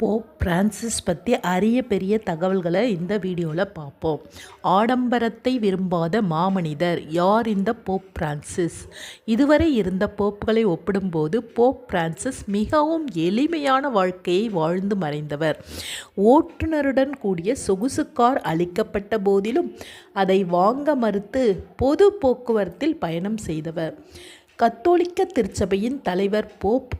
Pope Francis பற்றி அரிய பெரிய தகவல்களை இந்த வீடியோவில் பார்ப்போம் ஆடம்பரத்தை விரும்பாத மாமனிதர் யார் இந்த போப் பிரான்சிஸ்? இதுவரை இருந்த போப்புகளை ஒப்பிடும்போது போப் பிரான்சிஸ் மிகவும் எளிமையான வாழ்க்கையை வாழ்ந்து மறைந்தவர். ஓட்டுநருடன் கூடிய சொகுசு கார் அளிக்கப்பட்ட போதிலும் அதை வாங்க மறுத்து பொது போக்குவரத்தில் பயணம் செய்தவர். கத்தோலிக்க திருச்சபையின் தலைவர் போப்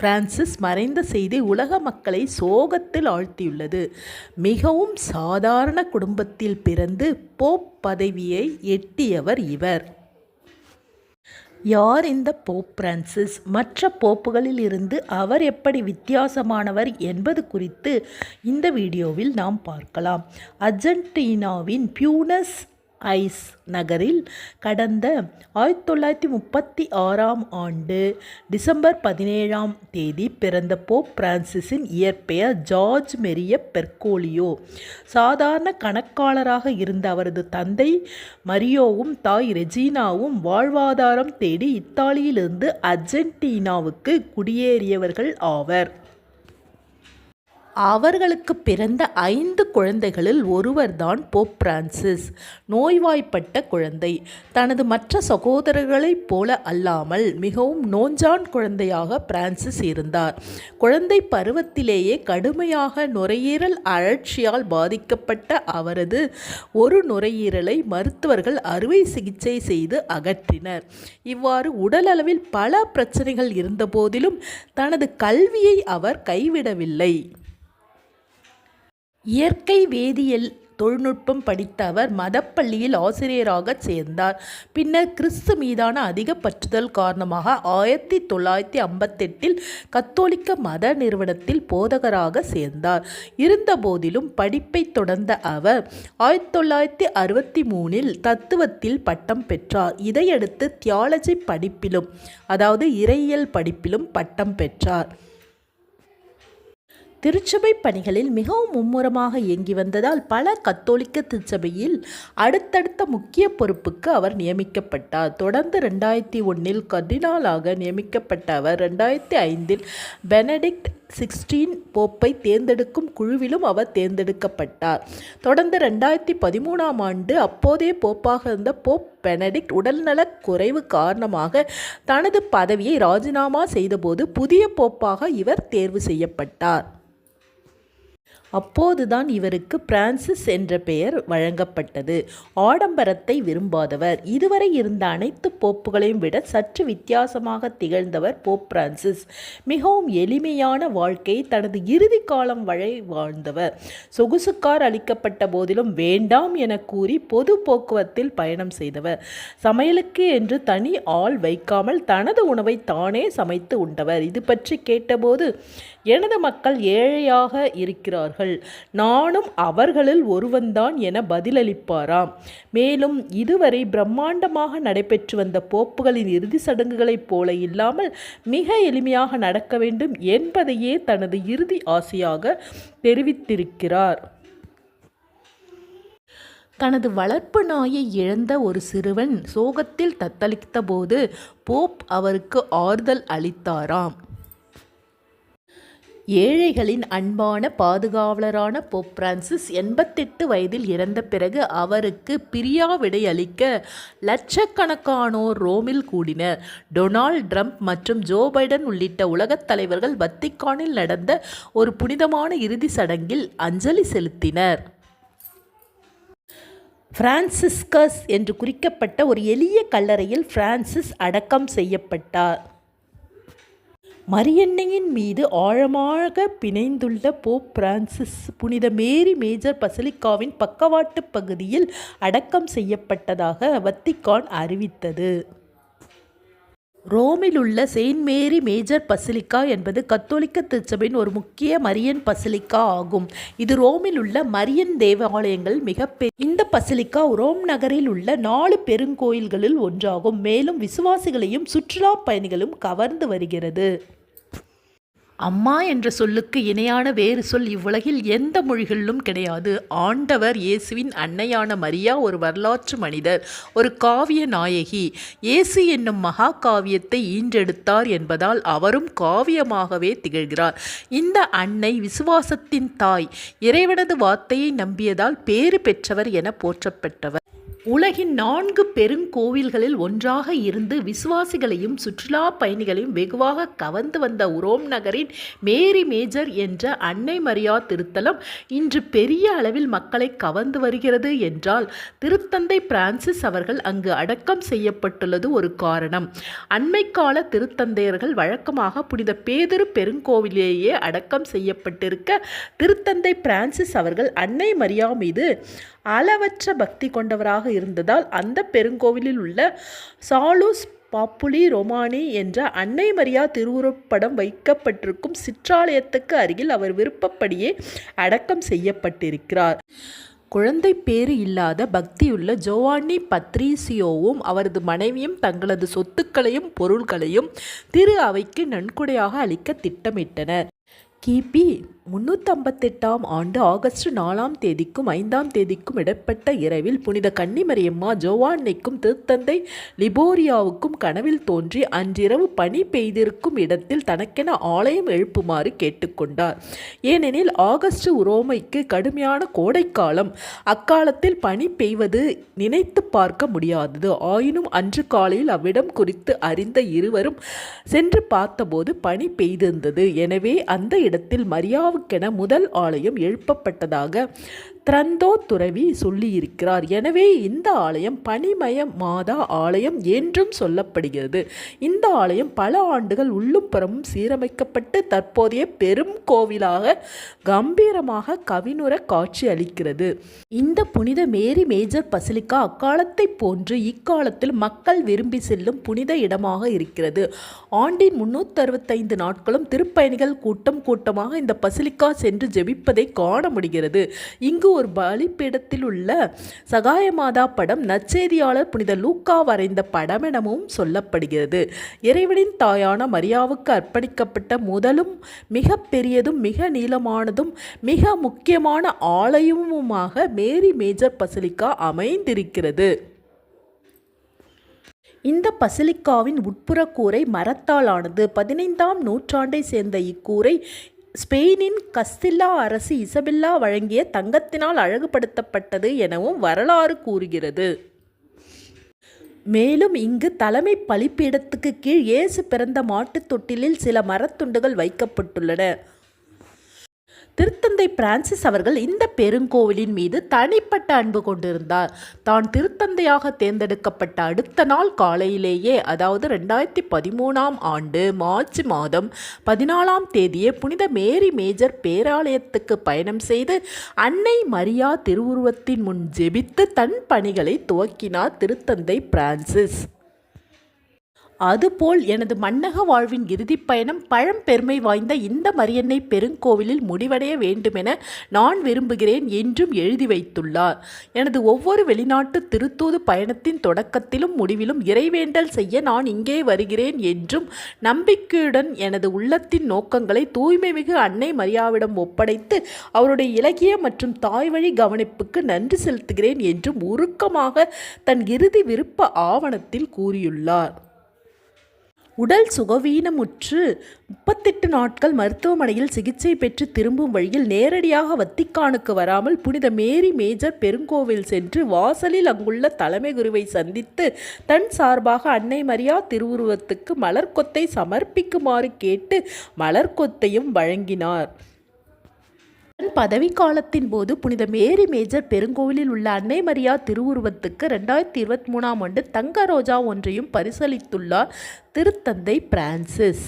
பிரான்சிஸ் மறைந்த செய்தி உலக மக்களை சோகத்தில் ஆழ்த்தியுள்ளது. மிகவும் சாதாரண குடும்பத்தில் பிறந்து போப் பதவியை எட்டியவர் இவர். யார் இந்த போப் பிரான்சிஸ்? மற்ற போப்புகளில் இருந்து அவர் எப்படி வித்தியாசமானவர் என்பது குறித்து இந்த வீடியோவில் நாம் பார்க்கலாம். அர்ஜென்டினாவின் பியூனஸ் ஐஸ் நகரில் கடந்த ஆயிரத்தி தொள்ளாயிரத்தி முப்பத்தி ஆறாம் ஆண்டு டிசம்பர் பதினேழாம் தேதி பிறந்த போப் பிரான்சிஸின் இயற்பெயர் ஜார்ஜ் மெரிய பெர்கோலியோ. சாதாரண கணக்காளராக இருந்த அவரது தந்தை மரியோவும் தாய் ரெஜினாவும் வாழ்வாதாரம் தேடி இத்தாலியிலிருந்து அர்ஜென்டினாவுக்கு குடியேறியவர்கள் ஆவர். அவர்களுக்கு பிறந்த ஐந்து குழந்தைகளில் ஒருவர்தான் போப் பிரான்சிஸ் நோய்வாய்ப்பட்ட குழந்தை. தனது மற்ற சகோதரர்களைப் போல அல்லாமல் மிகவும் நோஞ்சான் குழந்தையாக பிரான்சிஸ் இருந்தார். குழந்தை பருவத்திலேயே கடுமையாக நுரையீரல் அழற்சியால் பாதிக்கப்பட்ட அவரது ஒரு நுரையீரலை மருத்துவர்கள் அறுவை சிகிச்சை செய்து அகற்றினர். இவ்வாறு உடலளவில் பல பிரச்சனைகள் இருந்தபோதிலும் தனது கல்வியை அவர் கைவிடவில்லை. இயற்கை வேதியியல் தொழில்நுட்பம் படித்த அவர் மதப்பள்ளியில் ஆசிரியராக சேர்ந்தார். பின்னர் கிறிஸ்து மீதான அதிக பற்றுதல் காரணமாக ஆயிரத்தி தொள்ளாயிரத்தி ஐம்பத்தெட்டில் கத்தோலிக்க மத நிறுவனத்தில் போதகராக சேர்ந்தார். இருந்தபோதிலும் படிப்பை தொடர்ந்த அவர் ஆயிரத்தி தொள்ளாயிரத்தி அறுபத்தி மூணில் தத்துவத்தில் பட்டம் பெற்றார். இதையடுத்து தியாலஜி படிப்பிலும் அதாவது இறையியல் படிப்பிலும் பட்டம் பெற்றார். திருச்சபை பணிகளில் மிகவும் மும்முரமாக இயங்கி வந்ததால் பல கத்தோலிக்க திருச்சபையில் அடுத்தடுத்த முக்கிய பொறுப்புக்கு அவர் நியமிக்கப்பட்டார். தொடர்ந்து ரெண்டாயிரத்தி ஒன்றில் கர்டினாலாக நியமிக்கப்பட்ட அவர் ரெண்டாயிரத்தி ஐந்தில் பெனடிக்ட் சிக்ஸ்டீன் போப்பை தேர்ந்தெடுக்கும் குழுவிலும் அவர் தேர்ந்தெடுக்கப்பட்டார். தொடர்ந்து ரெண்டாயிரத்தி பதிமூணாம் ஆண்டு அப்போதைய போப்பாக இருந்த போப் பெனடிக்ட் உடல்நலக் குறைவு காரணமாக தனது பதவியை ராஜினாமா செய்தபோது புதிய போப்பாக இவர் தேர்வு செய்யப்பட்டார். அப்போதுதான் இவருக்கு பிரான்சிஸ் என்ற பெயர் வழங்கப்பட்டது. ஆடம்பரத்தை விரும்பாதவர். இதுவரை இருந்த அனைத்து போப்புகளையும் விட சற்று வித்தியாசமாக திகழ்ந்தவர் போப் பிரான்சிஸ். மிகவும் எளிமையான வாழ்க்கையை தனது இறுதி காலம் வரை வாழ்ந்தவர். சொகுசுக்கார் அளிக்கப்பட்ட போதிலும் வேண்டாம் என கூறி பொது போக்குவரத்தில் பயணம் செய்தவர். சமையலுக்கு என்று தனி ஆள் வைக்காமல் தனது உணவை தானே சமைத்து உண்டவர். இது பற்றி கேட்டபோது எனது மக்கள் ஏழையாக இருக்கிறார்கள். நானும் அவர்களில் ஒருவன்தான் என பதிலளிப்பாராம். மேலும் இதுவரை பிரம்மாண்டமாக நடைபெற்று வந்த போப்புகளின் இறுதி சடங்குகளைப் போல இல்லாமல் மிக எளிமையாக நடக்க வேண்டும் என்பதையே தனது இறுதி ஆசையாக தெரிவித்திருக்கிறார். தனது வளர்ப்பு நாயை இழந்த ஒரு சிறுவன் சோகத்தில் தத்தளித்த போது போப் அவருக்கு ஆறுதல் அளித்தாராம். ஏழைகளின் அன்பான பாதுகாவலரான போப் பிரான்சிஸ் எண்பத்தெட்டு வயதில் இறந்த பிறகு அவருக்கு பிரியாவிடை அளிக்க லட்சக்கணக்கானோர் ரோமில் கூடினர். டொனால்ட் ட்ரம்ப் மற்றும் ஜோ பைடன் உள்ளிட்ட உலகத் தலைவர்கள் வத்திக்கானில் நடந்த ஒரு புனிதமான இறுதி சடங்கில் அஞ்சலி செலுத்தினர். பிரான்சிஸ்கஸ் என்று குறிக்கப்பட்ட ஒரு எளிய கல்லறையில் பிரான்சிஸ் அடக்கம் செய்யப்பட்டார். மரியன்னையின் மீது ஆழமாக பிணைந்துள்ள போப் பிரான்சிஸ் புனித மேரி மேஜர் பசலிக்காவின் பக்கவாட்டு பகுதியில் அடக்கம் செய்யப்பட்டதாக வத்திக்கான் அறிவித்தது. ரோமில் உள்ள செயின்ட் மேரி மேஜர் பசிலிக்கா என்பது கத்தோலிக்க திருச்சபையின் ஒரு முக்கிய மரியன் பசிலிக்கா ஆகும். இது ரோமில் உள்ள மரியன் தேவாலயங்கள் மிகப்பெரிய இந்த பசிலிக்கா ரோம் நகரில் உள்ள நாலு பெருங்கோயில்களில் ஒன்றாகும். மேலும் விசுவாசிகளையும் சுற்றுலா பயணிகளும் கவர்ந்து வருகிறது. அம்மா என்ற சொல்லுக்கு இணையான வேறு சொல் இவ்வுலகில் எந்த மொழிகளிலும் கிடையாது. ஆண்டவர் இயேசுவின் அன்னையான மரியா ஒரு வரலாற்று மனிதர் ஒரு காவிய நாயகி. இயேசு என்னும் மகா காவியத்தை ஈன்றெடுத்தார் என்பதால் அவரும் காவியமாகவே திகழ்கிறார். இந்த அன்னை விசுவாசத்தின் தாய் இறைவனது வார்த்தையை நம்பியதால் பேறு பெற்றவர் என போற்றப்பட்டவர். உலகின் நான்கு பெருங்கோவில்களில் ஒன்றாக இருந்து விசுவாசிகளையும் சுற்றுலா பயணிகளையும் வெகுவாக கவர்ந்து வந்த உரோம் நகரின் மேரி மேஜர் என்ற அன்னை மரியா திருத்தலம் இன்று பெரிய அளவில் மக்களை கவர்ந்து வருகிறது என்றால் திருத்தந்தை பிரான்சிஸ் அவர்கள் அங்கு அடக்கம் செய்யப்பட்டுள்ளது ஒரு காரணம். அண்மைக்கால திருத்தந்தையர்கள் வழக்கமாக புனித பேதரு பெருங்கோவிலேயே அடக்கம் செய்யப்பட்டிருக்க திருத்தந்தை பிரான்சிஸ் அவர்கள் அன்னை மரியா மீது அளவற்ற பக்தி கொண்டவராக இருந்ததால் அந்த பெருங்கோவிலில் உள்ள சாலூஸ் பாப்புலி ரொமானி என்ற அன்னை மரியா திருவுருப்படம் வைக்கப்பட்டிருக்கும் சிற்றாலயத்துக்கு அருகில் அவர் விருப்பப்படியே அடக்கம் செய்யப்பட்டிருக்கிறார். குழந்தை பேறு இல்லாத பக்தியுள்ள ஜோவானி பத்ரீசியோவும் அவரது மனைவியும் தங்களது சொத்துக்களையும் பொருள்களையும் திரு அவைக்கு நன்கொடையாக அளிக்க திட்டமிட்டனர். கிபி முன்னூற்றம்பத்தெட்டாம் ஆண்டு ஆகஸ்ட் நாலாம் தேதிக்கும் ஐந்தாம் தேதிக்கும் இடப்பட்ட இரவில் புனித கன்னிமரியம்மா ஜோவான்னைக்கும் திருத்தந்தை லிபோரியாவுக்கும் கனவில் தோன்றி அன்றிரவு பனி பெய்திருக்கும் இடத்தில் தனக்கென ஆலயம் எழுப்புமாறு கேட்டுக்கொண்டார். ஏனெனில் ஆகஸ்ட் உரோமைக்கு கடுமையான கோடைக்காலம். அக்காலத்தில் பனி பெய்வது நினைத்து பார்க்க முடியாதது. ஆயினும் அன்று காலையில் அவ்விடம் குறித்து அறிந்த இருவரும் சென்று பார்த்தபோது பனி பெய்திருந்தது. எனவே அந்த இடத்தில் மரியாவுக்கென முதல் ஆலயம் எழுப்பப்பட்டதாக திரந்தோ துறவி சொல்லியிருக்கிறார். எனவே இந்த ஆலயம் பனிமய மாதா ஆலயம் என்றும் சொல்லப்படுகிறது. இந்த ஆலயம் பல ஆண்டுகள் உள்ளும் புறமும் சீரமைக்கப்பட்டு தற்போதைய பெரும் கோவிலாக கம்பீரமாக கவினுர காட்சி அளிக்கிறது. இந்த புனித மேரி மேஜர் பசிலிக்கா அக்காலத்தை போன்று இக்காலத்தில் மக்கள் விரும்பி செல்லும் புனித இடமாக இருக்கிறது. ஆண்டின் முன்னூற்றறுபத்தைந்து நாட்களும் திருப்பயணிகள் கூட்டம் கூட்டமாக இந்த பசிலிக்கா சென்று ஜெபிப்பதை காண முடிகிறது. இங்கு ஒரு பலிப்பிடத்தில் உள்ள சகாயமாதா படம் நச்செய்தியாளர் புனித லூக்கா வரைந்த படமெனவும் சொல்லப்படுகிறது. இறைவனின் தாயான மரியாவுக்கு அர்ப்பணிக்கப்பட்ட முதலும் மிக பெரியதும் மிக நீளமானதும் மிக முக்கியமான ஆலயமுமாக மேரி மேஜர் பசிலிக்கா அமைந்திருக்கிறது. இந்த பசிலிக்காவின் உட்புற கூரை மரத்தால் ஆனது பதினைந்தாம் நூற்றாண்டை சேர்ந்த இக்கூரை ஸ்பெயினின் கஸ்தில்லா அரசு இசபெல்லா வழங்கிய தங்கத்தினால் அழகுபடுத்தப்பட்டது எனவும் வரலாறு கூறுகிறது. மேலும் இங்கு தலைமை பலிப்பீடத்துக்கு கீழ் இயேசு பிறந்த மாட்டுத் தொட்டிலில் சில மரத்துண்டுகள் வைக்கப்பட்டுள்ளன. திருத்தந்தை பிரான்சிஸ் அவர்கள் இந்த பெருங்கோவிலின் மீது தனிப்பட்ட அன்பு கொண்டிருந்தார். தான் திருத்தந்தையாக தேர்ந்தெடுக்கப்பட்ட அடுத்த நாள் காலையிலேயே அதாவது ரெண்டாயிரத்தி பதிமூணாம் ஆண்டு மார்ச் மாதம் பதினாலாம் தேதியே புனித மேரி மேஜர் பேராலயத்துக்கு பயணம் செய்து அன்னை மரியா திருவுருவத்தின் முன் ஜெபித்து தன் பணிகளை துவக்கினார் திருத்தந்தை பிரான்சிஸ். அதுபோல் எனது மன்னக வாழ்வின் இறுதிப் பயணம் பழம்பெருமை வாய்ந்த இந்த மரியன்னை பெருங்கோவிலில் முடிவடைய வேண்டுமென நான் விரும்புகிறேன் என்றும் எழுதி வைத்துள்ளார். எனது ஒவ்வொரு வெளிநாட்டு திருத்தூது பயணத்தின் தொடக்கத்திலும் முடிவிலும் இறைவேண்டல் செய்ய நான் இங்கே வருகிறேன் என்றும் நம்பிக்கையுடன் எனது உள்ளத்தின் நோக்கங்களை தூய்மைமிகு அன்னை மரியாவிடம் ஒப்படைத்து அவருடைய இலக்கிய மற்றும் தாய்வழி கவனிப்புக்கு நன்றி செலுத்துகிறேன் என்றும் உருக்கமாக தன் இறுதி விருப்ப ஆவணத்தில் கூறியுள்ளார். உடல் சுகவீனமுற்று முப்பத்தெட்டு நாட்கள் மருத்துவமனையில் சிகிச்சை பெற்று திரும்பும் வழியில் நேரடியாக வத்திக்கானுக்கு வராமல் புனித மேரி மேஜர் பெருங்கோவில் சென்று வாசலில் அங்குள்ள தலைமை குருவை சந்தித்து தன் சார்பாக அன்னை மரியா திருவுருவத்துக்கு மலர்கொத்தை சமர்ப்பிக்குமாறு கேட்டு மலர்கொத்தையும் வழங்கினார். பதவிக்காலத்தின் போது புனித மேரி மேஜர் பெருங்கோவிலில் உள்ள அன்னை மரியா திருவுருவத்துக்கு ரெண்டாயிரத்தி இருபத்தி மூணாம் ஆண்டு தங்க ரோஜா ஒன்றையும் பரிசளித்துள்ளார் திருத்தந்தை பிரான்சிஸ்.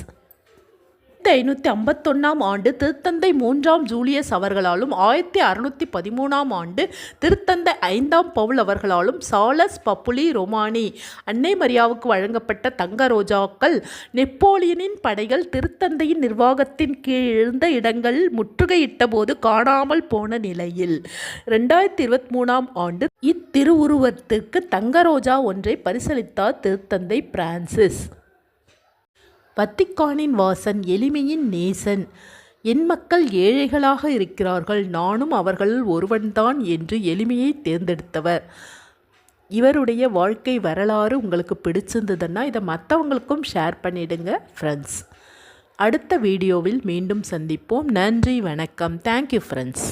ஆயிரத்தி ஐநூற்றி ஐம்பத்தொன்னாம் ஆண்டு திருத்தந்தை மூன்றாம் ஜூலியஸ் அவர்களாலும் ஆயிரத்தி அறுநூற்றி பதிமூணாம் ஆண்டு திருத்தந்தை ஐந்தாம் பவுல் அவர்களாலும் சாலஸ் பப்புலி ரொமானி அன்னை மரியாவுக்கு வழங்கப்பட்ட தங்க ரோஜாக்கள் நெப்போலியனின் படைகள் திருத்தந்தையின் நிர்வாகத்தின் கீழ் இருந்த இடங்கள் முற்றுகையிட்ட போது காணாமல் போன நிலையில். ரெண்டாயிரத்தி இருபத்தி மூணாம் ஆண்டு இத்திருவுருவத்திற்கு தங்க ரோஜா ஒன்றை பரிசளித்தார் திருத்தந்தை பிரான்சிஸ். வத்திக்கானின் வாசன் எளிமையின் நேசன். என் மக்கள் ஏழைகளாக இருக்கிறார்கள் நானும் அவர்களில் ஒருவன்தான் என்று எளிமையை தேர்ந்தெடுத்தவர். இவருடைய வாழ்க்கை வரலாறு உங்களுக்கு பிடிச்சிருந்ததுன்னா இதை மற்றவங்களுக்கும் ஷேர் பண்ணிடுங்க ஃப்ரெண்ட்ஸ் அடுத்த வீடியோவில் மீண்டும் சந்திப்போம். நன்றி வணக்கம். Thank you friends